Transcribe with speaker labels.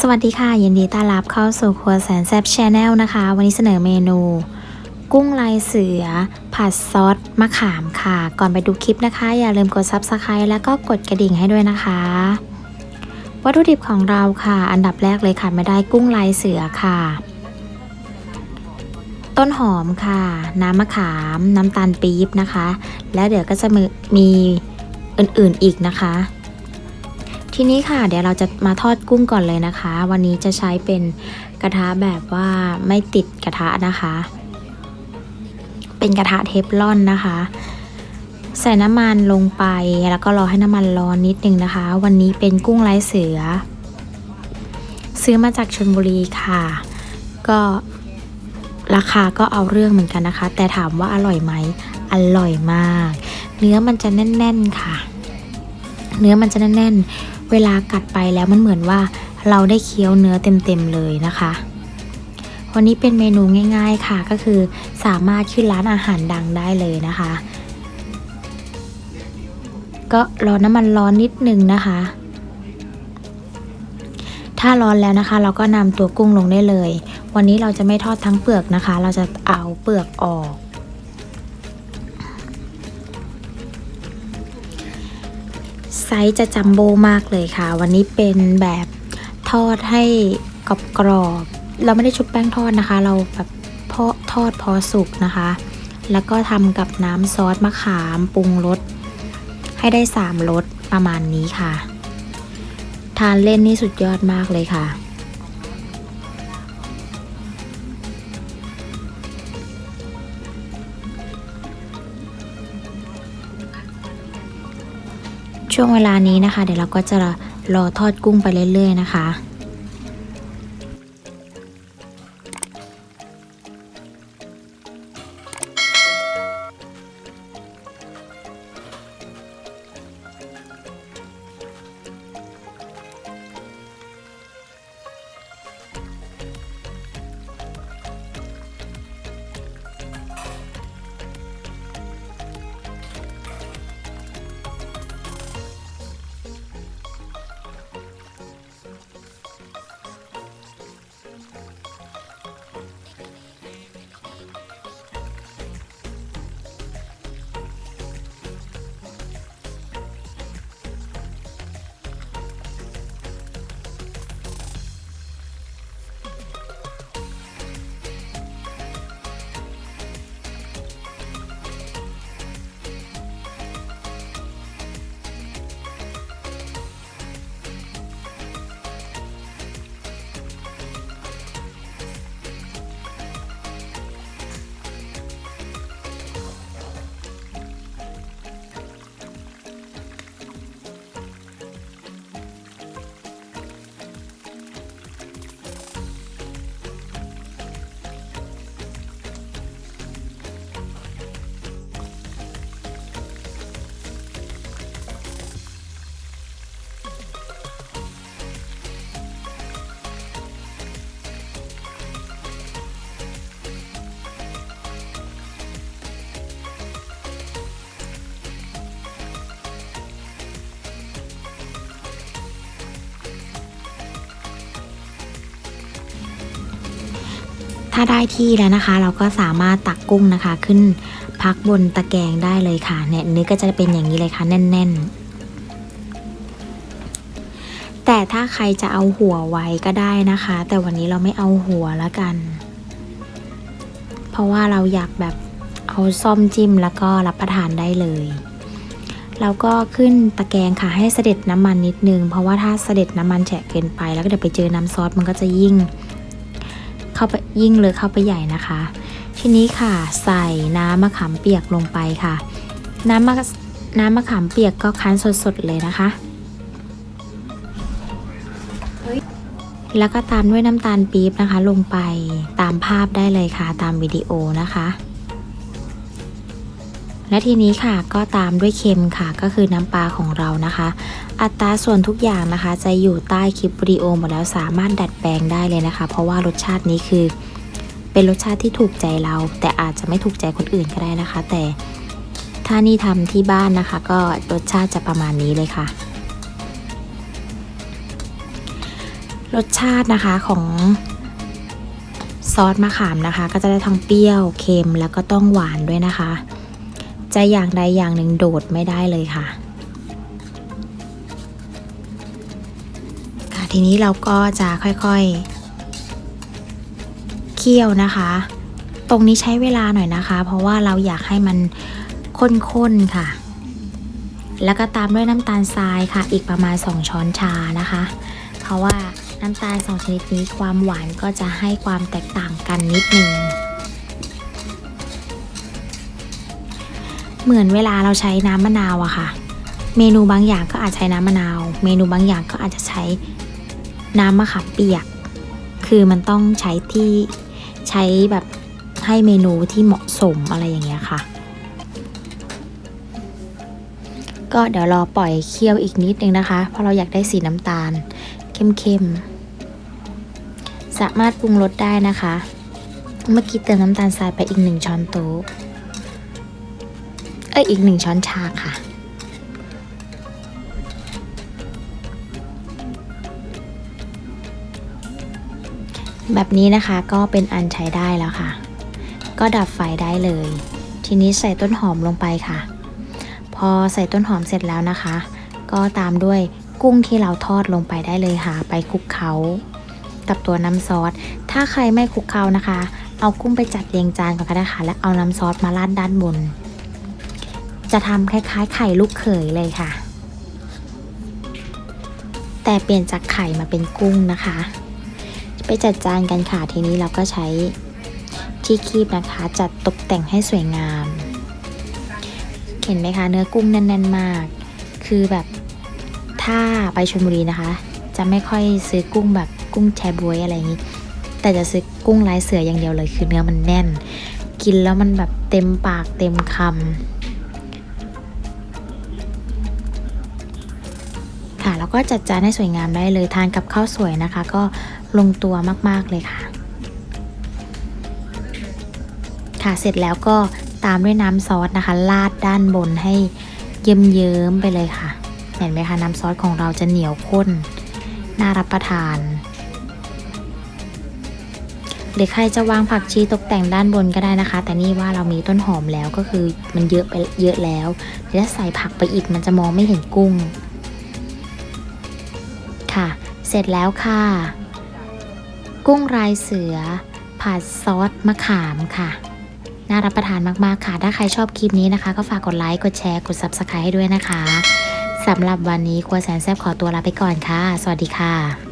Speaker 1: สวัสดีค่ะ ยินดีต้อนรับเข้าสู่ครัวแสนแซ่บชาแนลนะคะ วันนี้เสนอเมนู กุ้งลายเสือ ผัดซอสมะขามค่ะ ก่อนไปดูคลิปนะคะ อย่าลืมกด Subscribe แล้วก็กดกระดิ่งให้ด้วยนะคะ วัตถุดิบของเราค่ะ อันดับแรกเลยค่ะไม่ได้กุ้งลายเสือค่ะ ต้นหอมค่ะ น้ำมะขาม น้ำตาลปี๊บนะคะ และเดี๋ยวก็จะมีมีอื่นๆอีกนะคะ ทีนี้ค่ะ เดี๋ยวเราจะมาทอดกุ้งก่อนเลยนะคะ วันนี้จะใช้เป็นกระทะแบบว่าไม่ติดกระทะนะคะ เป็นกระทะเทฟลอนนะคะ ใส่น้ำมันลงไปแล้วก็รอให้น้ำมันร้อนนิดนึงนะคะ วันนี้เป็นกุ้งลายเสือ ซื้อมาจากชลบุรีค่ะ ก็ราคาก็เอาเรื่องเหมือนกันนะคะ แต่ถามว่าอร่อยไหมอร่อยมาก เนื้อมันจะแน่น ๆ ค่ะ เนื้อมันจะแน่น ๆ เวลากัดไปแล้วมันเหมือนว่าเราได้เคี้ยวเนื้อเต็มๆเลยนะคะวันนี้เป็นเมนูง่าย ๆค่ะก็คือสามารถขึ้นร้านอาหารดังได้เลยนะคะ ก็รอน้ำมันร้อนนิดนึงนะคะ ถ้าร้อนแล้วนะคะ เราก็นำตัวกุ้งลงได้เลย วันนี้เราจะไม่ทอดทั้งเปลือกนะคะ เราจะเอาเปลือกออก ไซส์จะจัมโบ้มากเลยค่ะ วันนี้เป็นแบบทอดให้กรอบกรอบๆเราไม่ได้ชุบแป้งทอดนะคะ เราแบบพอทอดพอสุกนะคะ แล้วก็ทำกับน้ำซอสมะขามปรุงรสให้ได้สามรสประมาณนี้ค่ะ ทานเล่นนี่สุดยอดมากเลยค่ะ ช่วงเวลานี้นะคะ เดี๋ยวเราก็จะรอทอดกุ้งไปเรื่อยๆนะคะ ถ้าได้ที่แล้วนะคะ เราก็สามารถตักกุ้งนะคะ ขึ้นพักบนตะแกรงได้เลยค่ะเนี่ยเนื้อก็จะเป็นอย่างนี้เลยค่ะ แน่น ๆ แต่ถ้าใครจะเอาหัวไว้ก็ได้นะคะ แต่วันนี้เราไม่เอาหัวแล้วกัน เพราะว่าเราอยากแบบเอาซ่อมจิ้มแล้วก็รับประทานได้เลยแล้วก็ขึ้นตะแกรงค่ะให้เสด็จน้ำมันนิดนึง เพราะว่าถ้าเสด็จน้ำมันแฉะเกินไป แล้วก็เดี๋ยวไปเจอน้ำซอสมันก็จะยิ่ง เข้าไปยิ่งเลยเข้าไปใหญ่นะคะ ทีนี้ค่ะใส่น้ำมะขามเปียกลงไปค่ะ น้ำมะน้ำมะขามเปียกก็คั้นสดๆเลยนะคะ แล้วก็ตามด้วยน้ำตาลปี๊บนะคะ ลงไปตามภาพได้เลยค่ะ ตามวิดีโอนะคะ และทีนี้ค่ะก็ตามด้วยเค็มค่ะ ก็คือน้ำปลาของเรานะคะ อัตราส่วนทุกอย่างนะคะ จะอยู่ใต้คลิปวิดีโอหมดแล้วสามารถดัดแปลงได้เลยนะคะ เพราะว่ารสชาตินี้คือ เป็นรสชาติที่ถูกใจเรา แต่อาจจะไม่ถูกใจคนอื่นก็ได้นะคะ แต่ถ้านี่ทำที่บ้านนะคะ ก็รสชาติจะประมาณนี้เลยค่ะ รสชาตินะคะของซอสมะขามนะคะ ก็จะได้ทั้งเปรี้ยวเค็มแล้วก็ต้องหวานด้วยนะคะ จะอย่างใดอย่างหนึ่งโดดไม่ได้เลยค่ะ ค่ะทีนี้เราก็จะค่อยๆ เคี่ยวนะคะ ตรงนี้ใช้เวลาหน่อยนะคะ เพราะว่าเราอยากให้มันข้นๆค่ะ แล้วก็ตามด้วยน้ำตาลทรายค่ะ อีกประมาณ 2 ช้อนชานะคะ เพราะว่าน้ำตาลสองชนิดนี้ความหวานก็จะให้ความแตกต่างกันนิดนึง เหมือนเวลาเราใช้น้ำมะนาวอะค่ะ เมนูบางอย่างก็อาจใช้น้ำมะนาว เมนูบางอย่างก็อาจจะใช้น้ำมะขามเปียก คือมันต้องใช้ที่ใช้แบบให้เมนูที่เหมาะสมอะไรอย่างเงี้ยค่ะ ก็เดี๋ยวรอปล่อยเคี่ยวอีกนิดนึงนะคะ เพราะเราอยากได้สีน้ำตาล เข้มๆ สามารถปรุงรสได้นะคะ เมื่อกี้เติมน้ำตาลทรายไปอีกหนึ่งช้อนโต๊ะ อ้ยอีกหนึ่งช้อนชาค่ะ แบบนี้นะคะก็เป็นอันใช้ได้แล้วค่ะ ก็ดับไฟได้เลย ทีนี้ใส่ต้นหอมลงไปค่ะ พอใส่ต้นหอมเสร็จแล้วนะคะ ก็ตามด้วยกุ้งที่เราทอดลงไปได้เลยค่ะ ไปคลุกเคล้ากับตัวน้ำซอส ถ้าใครไม่คลุกเคล้านะคะ เอากุ้งไปจัดเรียงจานก่อนก็ได้ค่ะ แล้วเอาน้ำซอสมาราดด้านบน จะทำคล้ายๆ ไข่ลูกเขยเลยค่ะ แต่เปลี่ยนจากไข่มาเป็นกุ้งนะคะ ไปจัดจานกันค่ะทีนี้เราก็ใช้ที่คีบนะคะ จัดตกแต่งให้สวยงาม เห็นไหมคะ เนื้อกุ้งแน่นๆมาก คือแบบถ้าไปชลบุรีนะคะ จะไม่ค่อยซื้อกุ้งแบบกุ้งแชบวยอะไรอย่างนี้ แต่จะซื้อกุ้งลายเสืออย่างเดียวเลย คือเนื้อมันแน่น กินแล้วมันแบบเต็มปากเต็มคำ แล้วก็จัดจานให้สวยงามได้เลยทานกับข้าวสวยนะคะ ก็ลงตัวมากๆเลยค่ะ ค่ะเสร็จแล้วก็ตามด้วยน้ำซอสนะคะราดด้านบนให้เยิ้มๆไปเลยค่ะ เห็นไหมคะน้ำซอสของเราจะเหนียวข้น น่ารับประทานหรือใครจะวางผักชีตกแต่งด้านบนก็ได้นะคะ แต่นี่ว่าเรามีต้นหอมแล้วก็คือมันเยอะไปเยอะแล้วถ้าใส่ผักไปอีกมันจะมองไม่เห็นกุ้ง เสร็จแล้วค่ะ กุ้งลายเสือ ผัดซอสมะขามค่ะ น่ารับประทานมากๆค่ะ ถ้าใครชอบคลิปนี้นะคะ ก็ฝากกดไลค์ กดแชร์ กด Subscribe ให้ด้วยนะคะสำหรับวันนี้ครัวแสนแซ่บขอตัวลาไปก่อนค่ะ สวัสดีค่ะ